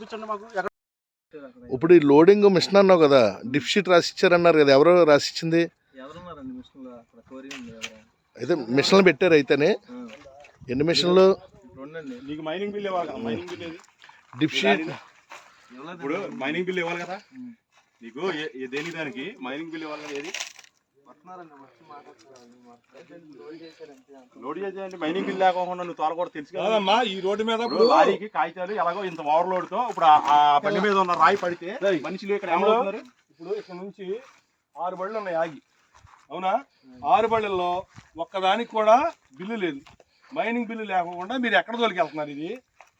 చూపించండి మాకు. ఎక్కడ ఇప్పుడు ఈ లోడింగ్ మిషన్ అన్నావు కదా డిప్ షీట్ రాసిచ్చారన్నారు కదా ఎవరో రాసిచ్చింది? ఎవరున్నారండి మిషన్లో? అక్కడ కోరి ఉంది ఎవరు అయితే మిషన్లు పెట్టారు అయితేనే. ఎన్ని మిషన్లు? రెండండి. నీకు మైనింగ్ బిల్ ఇవ్వాలి? కదా మైనింగ్ బిల్ ఏది? Dip sheet? ఇప్పుడు మైనింగ్ బిల్ ఇవ్వాలి కదా? నీకు ఏ- ఏ దేనికి దానికి? మైనింగ్ బిల్ ఇవ్వాలి కదా ఏది? లోడ్ చేసేయండి మైనింగ్ బిల్ లేకోకుండా నువ్వు తోలకూడదు తెలుసు కదా కాదమ్మా ఈ రోడ్డు మీద ఇప్పుడు లారీకి కాగితాలు ఎలాగో ఇంత ఓవర్లోడ్తో ఇప్పుడు ఆ- బండి మీద ఉన్న రాయి పడితే మనుషులు ఇక్కడ ఏమవుతున్నారు? ఇప్పుడు ఇక్కడ నుంచి ఆరు బళ్ళు ఉన్నాయి ఆగి. అవునా? ఆరు బళ్ళల్లో ఒక్కదానికి కూడా బిల్లు లేదు. మైనింగ్ బిల్లు లేకుండా మీరు ఎక్కడ తోలికి వెళ్తున్నారు ఇది?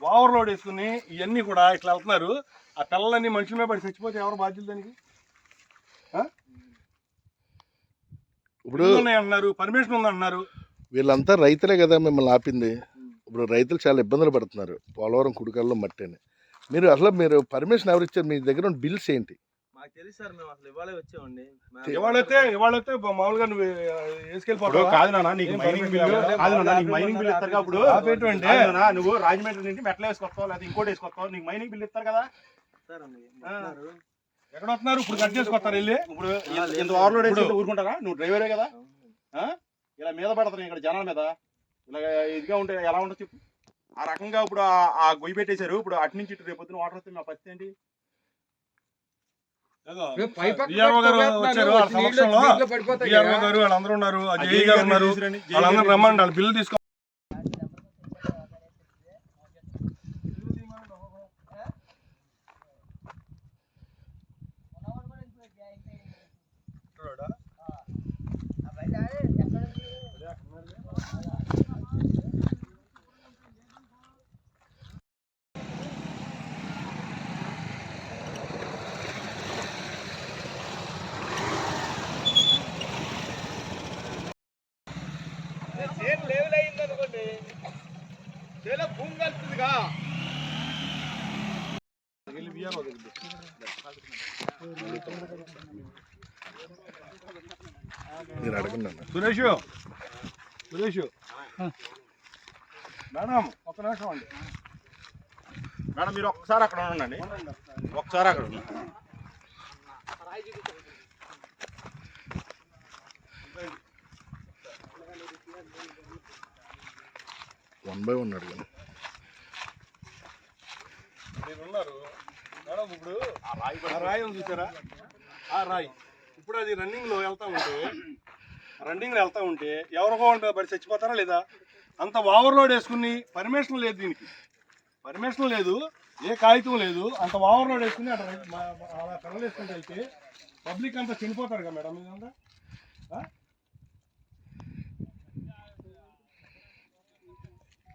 ఓవర్లోడ్ వేసుకుని ఇవన్నీ కూడా ఇట్లా వెళ్తున్నారు. ఆ పిల్లలన్నీ మనుషుల మీద పడి చచ్చిపోతే ఎవరు బాధ్యులు దానికి? ఇప్పుడు అన్నారు పర్మిషన్ ఉంది అన్నారు. వీళ్ళంతా రైతులే కదా మిమ్మల్ని ఆపింది. ఇప్పుడు రైతులు చాలా ఇబ్బందులు పడుతున్నారు. పోలవరం కుడికల్లో మట్టని మీరు అసలు మీరు పర్మిషన్ ఎవరు ఇచ్చారు? మీ దగ్గర ఉన్న బిల్స్ ఏంటి? మాకు తెలుసు సార్ మేము అసలు ఇవాళే వచ్చామండి ఇవాళైతే ఇవాళైతే మామూలుగా నువ్వు వేసుకెళ్ళిపోతావు? కాదు నాన్న నీకు మైనింగ్ బిల్ పర్మిషన్ కాదు నాన్న నీకు మైనింగ్ బిల్ ఇస్తారు అప్పుడు ఆపేటువంటి నువ్వు రాజమండ్రి నుంచి మెట్ల వేసుకొస్తావు లేదా ఇంకోటి వేసుకొస్తావు? నీకు మైనింగ్ బిల్ ఇస్తారు కదా. ఎక్కడ వస్తున్నారు ఇప్పుడు కట్ చేసుకొస్తారు వెళ్ళి. ఇప్పుడు ఇంత- ఓవర్లోడ్ వేసి ఊరుకుంటారా? నువ్వు డ్రైవరే కదా? ఆ? ఇలా మీద పడతారు ఇక్కడ జనాల మీద. ఇలా ఇదిగా ఉంటే ఎలా ఉంటుంది చెప్పు. ఆ రకంగా ఇప్పుడు ఆ- గొయ్యి పెట్టేశారు. ఇప్పుడు అటు నుంచి ఇటు రేపు పొద్దున వాటర్ వస్తే మా పరిస్థితి ఏంటి? వచ్చారు వాళ్ళ సమక్షంలో. విఆర్ఓ గారు వాళ్ళందరూ ఉన్నారు. గారు ఉన్నారు. వాళ్ళందరూ రమ్మండి. వాళ్ళ బిల్లు తీసుకో మీరు అడగండి అన్న. సురేష్. సురేష్. మేడం ఒక నిమిషం అండి. మేడం మీరు ఒక్కసారి అక్కడ ఉండండి. ఒక్కసారి అక్కడ ఉండండి. వన్ బై వన్ అడగండి మీరు ఉన్నారు. మేడం ఇప్పుడు ఆ రాయి ఉంది చూసారా? ఆ రాయి. ఇప్పుడు అది రన్నింగ్లో వెళ్తా ఉంటే రన్నింగ్లో వెళ్తా ఉంటే ఎవరికో ఉంటే మరి చచ్చిపోతారా లేదా? అంత ఓవర్లోడ్ వేసుకుని పర్మిషన్ లేదు దీనికి. పర్మిషన్ లేదు ఏ కాగితం లేదు అంత ఓవర్లోడ్ వేసుకుని అట్లా మా- అలా కర్రలు వేసుకుంటే వెళ్తే పబ్లిక్ అంతా చనిపోతారు కదా మేడం ఇదంతా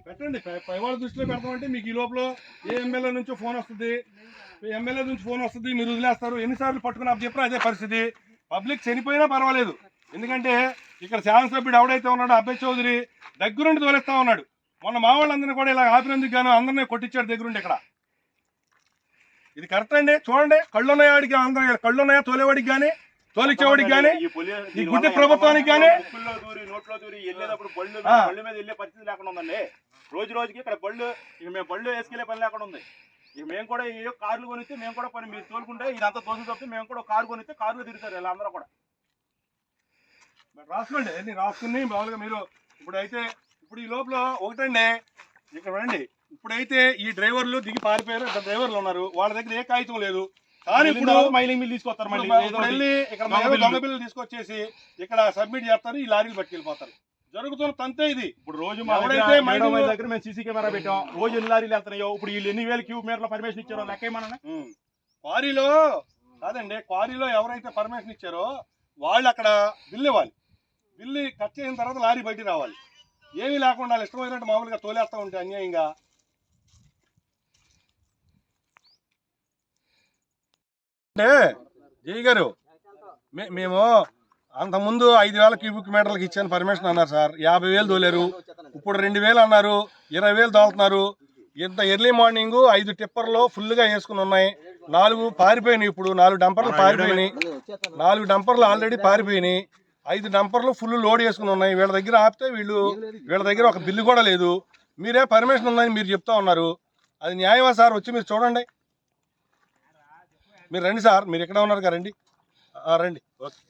పెట్టండి. పై పై వాళ్ళ దృష్టిలో పెడతామంటే మీకు ఈ లోపల ఏ ఎమ్మెల్యే నుంచో ఫోన్ వస్తుంది. ఎమ్మెల్యే నుంచి ఫోన్ వస్తుంది మీరు వదిలేస్తారు. ఎన్నిసార్లు పట్టుకుని అప్పు చెప్పినా అదే పరిస్థితి. పబ్లిక్ చనిపోయినా పర్వాలేదు. ఎందుకంటే ఇక్కడ శాసనసభ్యుడు ఎవడైతే ఉన్నాడో అభయ్ చౌదరి దగ్గరుండి తోలేస్తా ఉన్నాడు. మొన్న మా వాళ్ళందరినీ కూడా ఇలా ఆపినందుకు గాను అందరినీ కొట్టించాడు దగ్గరుండి ఇక్కడ. ఇది కరెక్ట్ అండి? చూడండి. కళ్ళున్నాయా వాడికి అందరూ కళ్ళున్నాయా తోలేవాడికి కానీ తోలిచ్చేవాడికి కానీ ఈ గుడ్డి ప్రభుత్వానికి మంది రోజు రోజుకి ఇక్కడ బళ్ళు ఇక మేము బళ్ళు వేసుకెళ్ళే పని లేకుండా ఉంది. ఇక మేము కూడా ఏ కార్లు కొనిస్తే మేము కూడా పని మీరు తోలుకుంటే ఇదంతా తోసి తప్పితే మేము కూడా కారు కొనిస్తే కార్లు తిరుగుతారు ఇలా అందరూ కూడా. మరి రాసుకోండి అన్ని రాసుకుని మామూలుగా మీరు ఇప్పుడు అయితే ఇప్పుడు ఈ లోపల ఒకటండి ఇక్కడ రండి ఇప్పుడైతే ఈ డ్రైవర్లు దిగి పారిపోయారు ఇద్దరు డ్రైవర్లు ఉన్నారు. వాళ్ళ దగ్గర ఏ కాగితం లేదు. కానీ ఇప్పుడు మైలింగ్ బిల్ తీసుకొస్తారు మళ్ళీ ఇక్కడ. దొంగ బిల్లు తీసుకొచ్చేసి ఇక్కడ సబ్మిట్ చేస్తారు ఈ లారీలు పట్టుకెళ్ళిపోతారు. జరుగుతున్న తంతే ఇది. ఇప్పుడు రోజు దగ్గర మేడం మేము సీసీ కెమెరా పెట్టాం. రోజు ఎన్ని లారీలు వెళ్తున్నాయో ఇప్పుడు వీళ్ళు ఎన్ని వేల క్యూబ్ మీటర్ల పర్మిషన్ ఇచ్చారో లెక్క ఏమన్నా. క్వారీలో కాదండి క్వారీలో ఎవరైతే పర్మిషన్ ఇచ్చారో వాళ్ళు అక్కడ బిల్లు ఇవ్వాలి. బిల్లు కట్ చేసిన తర్వాత లారీ బయటికి రావాలి. ఏమీ లేకుండా ఇష్టమైనట్టు మామూలుగా తోలేస్తా ఉంటే అన్యాయంగా. అంటే జై గారు మేము అంతకుముందు ఐదు వేల క్యూబిక్ మీటర్లకు ఇచ్చాను పర్మిషన్ అన్నారు సార్. యాభై వేలు తోలేరు. ఇప్పుడు రెండు వేలు అన్నారు. ఇరవై వేలు తోలుతున్నారు. ఇంత ఎర్లీ మార్నింగ్ ఐదు టిప్పర్లు ఫుల్గా వేసుకుని ఉన్నాయి. నాలుగు పారిపోయినాయి ఇప్పుడు. నాలుగు డంపర్లు పారిపోయినాయి. నాలుగు డంపర్లు ఆల్రెడీ పారిపోయినాయి. ఐదు డంపర్లు ఫుల్ లోడ్ వేసుకుని ఉన్నాయి. వీళ్ళ దగ్గర ఆపితే వీళ్ళు వీళ్ళ దగ్గర ఒక బిల్లు కూడా లేదు. మీరే పర్మిషన్ ఉందని మీరు చెప్తా ఉన్నారు. అది న్యాయమా సార్? వచ్చి మీరు చూడండి. మీరు రండి సార్. మీరు ఎక్కడ ఉన్నారు కదా రండి. రండి. ఓకే.